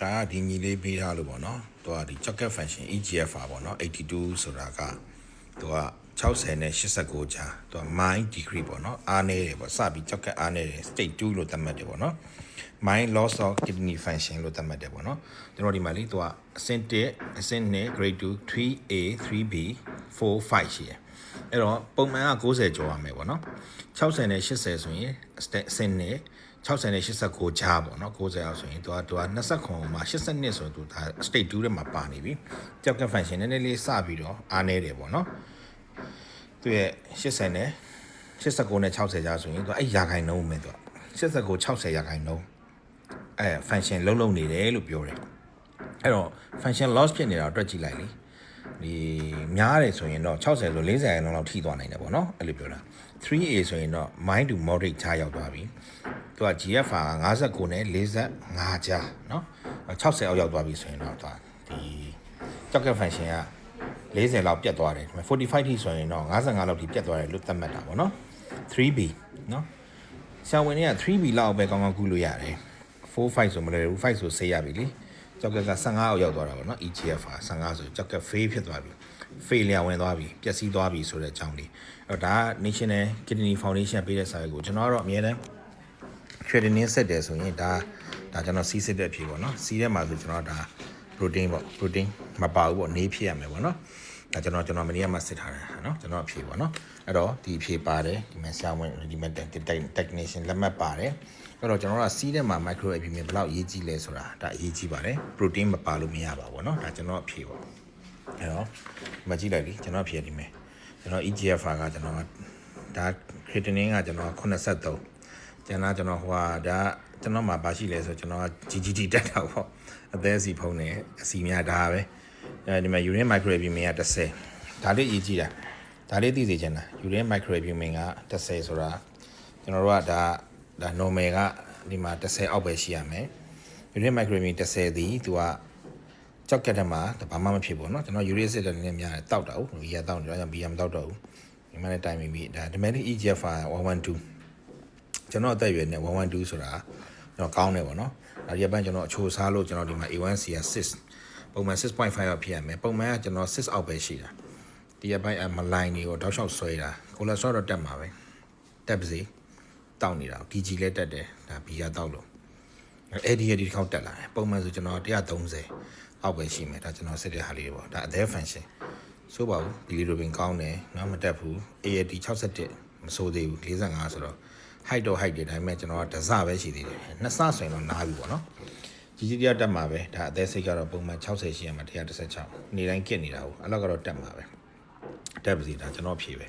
ဒါကဒီညီလေးပေးထားလို့ပေါ့နော်သူကဒီ chocolate function EGFR ပေါ့နော်82ဆိုတာကသူက60နဲ့89ကြားသူက mind degree ပေါ့နော်အားနေတယ်ပေါ့စပြီး chocolate အားနေတယ် state 2လို့သတ်မှတ်တယ်ပေါ့နော် mind loss of kidney function လို့သတ်မှတ်တယ်ပေါ့နော်ကျွန်တော်ဒီမှာလေးသူကအဆင့်1အဆင့်2 grade 2 3A 3B 4 5ရှိတယ်အဲ့တော့ပုံမှန်က90ကျော်ရမယ်ပေါ့နော်60နဲ့80ဆိုရင်အဆင့်2 60နဲ့89ကြားပေါ့နော်90အောင်ဆိုရင်သူကသူက20ခုမှာ82ဆိုရင်သူဒါ state 2ထဲမှာပါနေပြီကြောက်က function နည်းနည်းလေးစပြီးတော့အားနေတယ်ပေါ့နော်သူရဲ့80နဲ့89နဲ့60ကြားဆိုရင်သူအဲ့ရာခိုင်နှုန်းပဲသူက89 60ရာခိုင်နှုန်းအဲ function လုံးလုံးနေတယ်လို့ပြောတယ်အဲ့တော့ function loss ဖြစ်နေတာကိုတွက်ကြည့်လိုက်လေဒီများတယ်ဆိုရင်တော့60ဆို40ရာခိုင်နှုန်းလောက်ထိသွားနိုင်တယ်ပေါ့နော်အဲ့လိုပြောတာ 3A ဆိုရင်တော့ mind to moderate ချားရောက်သွားပြီ သူက GFR 59နဲ့45ကြားเนาะ60အောက်ရောက်သွားပြီဆိုရင်တော့သူကဒီ target function က40လောက်ပြတ်သွားတယ်45ထိဆိုရင်တော့55လောက်ထိပြတ်သွားတယ်လို့သတ်မှတ်တာပေါ့နော် 3B เนาะဆရာဝန်တွေက 3B လောက်ပဲကောင်းကောင်းကုလို့ရတယ်4 5ဆိုမလဲဘူး5ဆိုဆေးရပြီလေကြောက်ကက15အောက်ရောက်သွားတာပေါ့နော် EGFR 15ဆိုကြောက်က fail ဖြစ်သွားပြီ failure ဝင်သွားပြီပျက်စီးသွားပြီဆိုတဲ့အကြောင်းလေးအဲ့တော့ဒါက National Kidney Foundation ပေးတဲ့စာရွက်ကိုကျွန်တော်ကတော့အမြဲတမ်း creatinine ဆက်တယ်ဆိုရင်ဒါဒါကျွန်တော်စီးစစ်တဲ့အဖြစ်ပေါ့နော်စီးထဲမှာဆိုကျွန်တော်ဒါ protein ပေါ့ protein မပါဘူးပေါ့နေဖြစ်ရမယ်ပေါ့နော်ဒါကျွန်တော်ကျွန်တော်မနေ့ကမှစစ်ထားတယ်နော်ကျွန်တော်အဖြေပေါ့နော်အဲ့တော့ဒီအဖြေပါတယ်ဒီမှာဆရာဝန်ဒီမှာ technician လက်မှတ်ပါတယ်အဲ့တော့ကျွန်တော်ကစီးထဲမှာ micro albumin ဘယ်လောက်အရေးကြီးလဲဆိုတာဒါအရေးကြီးပါတယ် protein မပါလို့မရပါဘူးเนาะဒါကျွန်တော်အဖြေပေါ့အဲ့တော့မကြည့်လိုက်လीကျွန်တော်အဖြေဒီမှာကျွန်တော် EGFR ကကျွန်တော်ဒါ creatinine ကကျွန်တော်83 ကျန်တာကျွန်တော်ဟိုဟာဒါကျွန်တော်မှာဘာရှိလဲဆိုကျွန်တော်က GGT တက်တာပေါ့အသေးစီဖုံးနေအစီများဒါပဲအဲဒီမှာ urine microalbumin က30ဒါလေးအရေးကြီးတာဒါလေးသိစေချင်တာ urine microalbumin က30ဆိုတာကျွန်တော်တို့ကဒါဒါ normal ကဒီမှာ30အောက်ပဲရှိရမယ် urine microalbumin 30ဒီသူကကြောက်ကက်တက်မှာဘာမှမဖြစ်ဘူးเนาะကျွန်တော် uric acid တည်းနည်းများတယ်တောက်တာဟုတ်ဘီယာတောက်တယ်ဒါကြောင့်ဘီယာမတောက်တော့ဘူးဒီမှာလည်းတိုင်ပြီးပြီဒါဒီမဲ့ EGFR 112 ကျွန်တော်အသက်အရွယ်နဲ့112ဆိုတာကျွန်တော်ကောင်းတယ်ပေါ့နော်ဒါဒီဘက်ကျွန်တော်အချိုးစားလို့ကျွန်တော်ဒီမှာ A1C က6ပုံမှန်6.5ရောက်ဖြစ်ရမယ်ပုံမှန်ကကျွန်တော်6အောက်ပဲရှိတာဒီဘက်အမလိုင်းတွေကိုတောက်လျှောက်ဆွဲတာကိုလက်စထရောတော့တက်မှာပဲတက်ပါစေတောက်နေတာ DG လည်းတက်တယ်ဒါဘီယာတောက်လို့အဲ့ဒီအဲ့ဒီတစ်ခေါက်တက်လာတယ်ပုံမှန်ဆိုကျွန်တော်130အောက်ပဲရှိမယ်ဒါကျွန်တော်စစ်တဲ့ဟာလေးတွေပေါ့ဒါအသေး function ဆိုပါဘူးဒီလီရိုပင်ကောင်းတယ်နော်မတက်ဘူး AAD 61မဆိုးသေးဘူး45ဆိုတော့ height တော့ height တယ်ဒါပေမဲ့ကျွန်တော်ကဒဇပဲရှိသေးတယ်နှစ်ဆဆိုရင်တော့နားပြီပေါ့နော်ကြီးကြီးတရားတက်မှာပဲဒါအသေးစိတ်ကတော့ပုံမှန်60ရှိရမှာ116နေတိုင်းကစ်နေတာဟုတ်အဲ့လောက်ကတော့တက်မှာပဲတက်ပါစီဒါကျွန်တော်ဖြေပဲ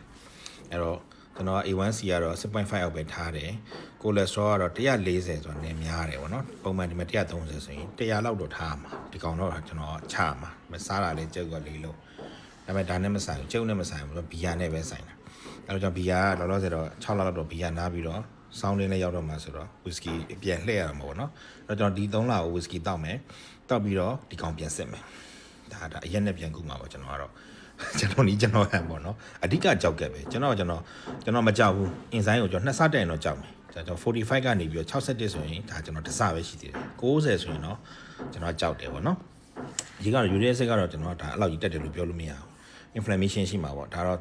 အဲ့တော့ကျွန်တော် A1C ကတော့6.5အောက်ပဲထားတယ်ကိုလက်စထရောကတော့140ဆိုတော့နည်းများတယ်ပေါ့နော်ပုံမှန်ဒီမှာ130ဆိုရင်100လောက်တော့ထားမှာဒီကောင်တော့ကျွန်တော်ချမှာမစားတာလေးကျုပ်ကလေးလို့ ဒါပေမဲ့ဒါနဲ့မဆိုင်ဘူးကျုပ်နဲ့မဆိုင်ဘူးဘီယာနဲ့ပဲဆိုင်တာအဲ့တော့ကျွန်တော်ဘီယာကလောလောဆယ်တော့6လလောက်တော့ဘီယာနားပြီးတော့ဆောင်းလင်းလေးရောက်တော့မှာဆိုတော့ဝီစကီပြန်လှည့်ရမှာပေါ့နော်အဲ့တော့ကျွန်တော်ဒီ3လကိုဝီစကီတောက်မယ်တောက်ပြီးတော့ဒီကောင်ပြန်စစ်မယ်ဒါဒါအရက်နဲ့ပြန်ကူမှာပေါ့ကျွန်တော်ကတော့ကျွန်တော်နီးကျွန်တော်ဟန်ပေါ့နော်အဓိကကြောက်ကက်ပဲကျွန်တော်ကျွန်တော်ကျွန်တော်မကြောက်ဘူးအင်ဆိုင်ကိုကျွန်တော်နှစ်ဆတက်ရင်တော့ကြောက်မယ်ကျွန်တော်45ကနေပြီးတော့61ဆိုရင်ဒါကျွန်တော်တစ်ဆပဲရှိသေးတယ်60ဆိုရင်တော့ကျွန်တော်ကြောက်တယ်ပေါ့နော်ဒီကတော့ uric acid ကတော့ကျွန်တော်ဒါအဲ့လောက်ကြီးတက်တယ်လို့ပြောလို့မရဘူး inflammation ရှိမှာပေါ့ဒါတော့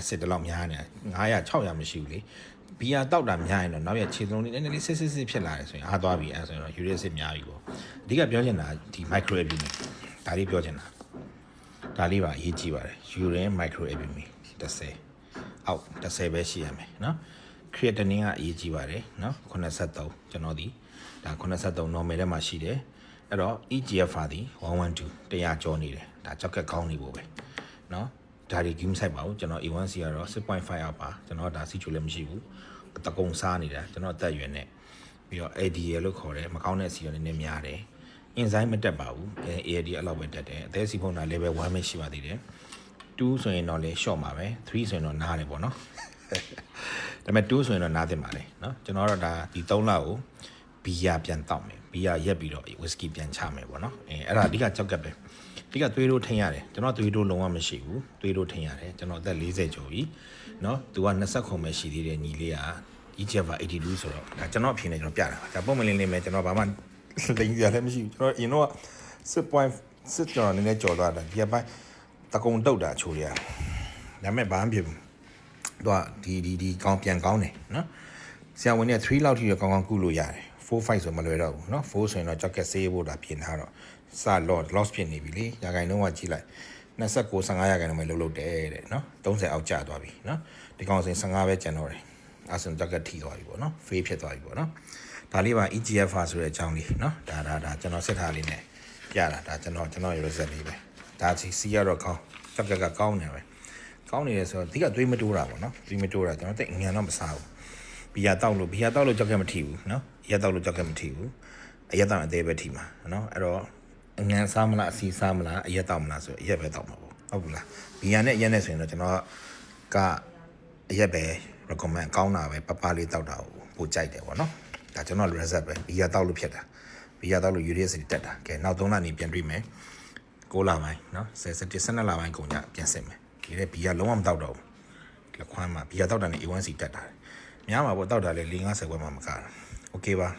acid တလောက်များနေ900 600မရှိဘူးလေဘီယာတောက်တာများရင်တော့နောက်ရခြေစုံလေးနည်းနည်းလေးစစ်စစ်စစ်ဖြစ်လာတယ်ဆိုရင်အားသွားပြီအဲဆိုရင်တော့ uric acid များပြီပေါ့အဓိကပြောချင်တာဒီ microalbumin ဒါလေးပြောချင်တာဒါလေးပါအရေးကြီးပါတယ် urine microalbumin 30အောက်30ပဲရှိရမယ်เนาะ creatinine ကအရေးကြီးပါတယ်เนาะ83ကျွန်တော်ဒီဒါ83 normal ထဲမှာရှိတယ်အဲ့တော့ EGFR ဒီ112 100ကျော်နေတယ်ဒါကြောက်ကက်ကောင်းနေဖို့ပဲ နော်ဒါတွေ game site ပါဘူးကျွန်တော် A1C ကတော့6.5 out ပါကျွန်တော်ဒါစီချိုလည်းမရှိဘူးတကုံစားနေတာကျွန်တော်အသက်အရွယ်နဲ့ပြီးတော့ ADL လို့ခေါ်တယ်မကောင်းတဲ့စီရောနည်းနည်းများတယ် enzyme မတက်ပါဘူး ALD အဲ့လောက်ပဲတက်တယ်အသေးစီဖုန်းတာ level 1ပဲရှိပါသေးတယ်2ဆိုရင်တော့လေ short ပါပဲ3ဆိုရင်တော့နားတယ်ပေါ့နော်ဒါပေမဲ့2ဆိုရင်တော့နားတင်ပါလေနော်ကျွန်တော်ကတော့ဒါဒီ3လကိုဘီယာပြန်တောက်မယ်ဘီယာရက်ပြီးတော့ဝီစကီပြန်ချမယ်ပေါ့နော်အဲအဲ့ဒါအဓိကကြောက်ကက်ပဲ အဓိကသွေးတို့ထိန်ရတယ်ကျွန်တော်သွေးတို့လုံးဝမရှိဘူးသွေးတို့ထိန်ရတယ်ကျွန်တော်အသက်40ကျော်ပြီเนาะသူက20ခုပဲရှိသေးတယ်ညီလေးက EGFR 82ဆိုတော့ဒါကျွန်တော်အဖြစ်နဲ့ကျွန်တော်ပြတာပါဒါပုံမလင်းလေးမဲ့ကျွန်တော်ဘာမှ လိန်ကြလည်းမရှိဘူးကျွန်တော်အရင်တော့စစ်ပွိုင်းစစ်ကျွန်တော်နည်းနည်းကြော်သွားတာဒီအပိုင်းတကုံတုတ်တာချိုးရဒါပေမဲ့ဘာမှမဖြစ်ဘူးတော့ဒီဒီဒီကောင်းပြန်ကောင်းတယ်နော်ဆရာဝန်က3လောက်ထိတော့ကောင်းကောင်းကုလို့ရတယ်4 5ဆိုမလွယ်တော့ဘူးနော်4ဆိုရင်တော့ကြောက်ကက်ဆေးဖို့တာပြင်ထားတော့ စ lot loss ဖြစ်နေပြီလေရာခိုင်နှုန်းကကြည့်လိုက်29 55ရာခိုင်နှုန်းပဲလှုပ်လုပ်တယ်တဲ့နော်30အောက်ကျသွားပြီနော်ဒီကောင်စဉ်55ပဲကျန်တော့တယ်အာဆင်တက်ထိသွားပြီပေါ့နော် fail ဖြစ်သွားပြီပေါ့နော်ဒါလေးပါ EGFR ဆိုတဲ့အကြောင်းလေးနော်ဒါဒါဒါကျွန်တော်စစ်ထားလေးနဲ့ပြတာဒါကျွန်တော်ကျွန်တော်ရဲ့ result လေးပဲဒါစီစီရတော့ကောင်းတက်ကက်ကကောင်းနေပဲကောင်းနေတယ်ဆိုတော့အဓိကသွေးမတိုးတာပေါ့နော်သွေးမတိုးတာကျွန်တော်တိတ်ငန်တော့မစားဘူးဘီယာတောက်လို့ဘီယာတောက်လို့ကြောက်ကက်မထီဘူးနော်ရတောက်လို့ကြောက်ကက်မထီဘူးအရတောက်အသေးပဲထီမှာနော်အဲ့တော့ အငန်စားမလားအစီစားမလားအရက်တောက်မလားဆိုအရက်ပဲတောက်မှာပေါ့ဟုတ်ဘူးလားဘီယာနဲ့အရက်နဲ့ဆိုရင်တော့ကျွန်တော်ကအရက်ပဲ recommend ကောင်းတာပဲပပလေးတောက်တာကိုပိုကြိုက်တယ်ပေါ့နော်ဒါကျွန်တော် result ပဲဘီယာတောက်လို့ဖြစ်တာဘီယာတောက်လို့ urea စီတက်တာကဲနောက်3လနေပြန်တွေ့မယ်6လပိုင်းနော်10 17 12လပိုင်းကုန်ကြပြန်စစ်မယ်ဒီလေဘီယာလုံးဝမတောက်တော့ဘူးလက်ခွမ်းမှာဘီယာတောက်တာနဲ့ A1C တက်တာများမှာပေါ့တောက်တာလေ4 50ခွဲမှမကားဘူး okay ပါ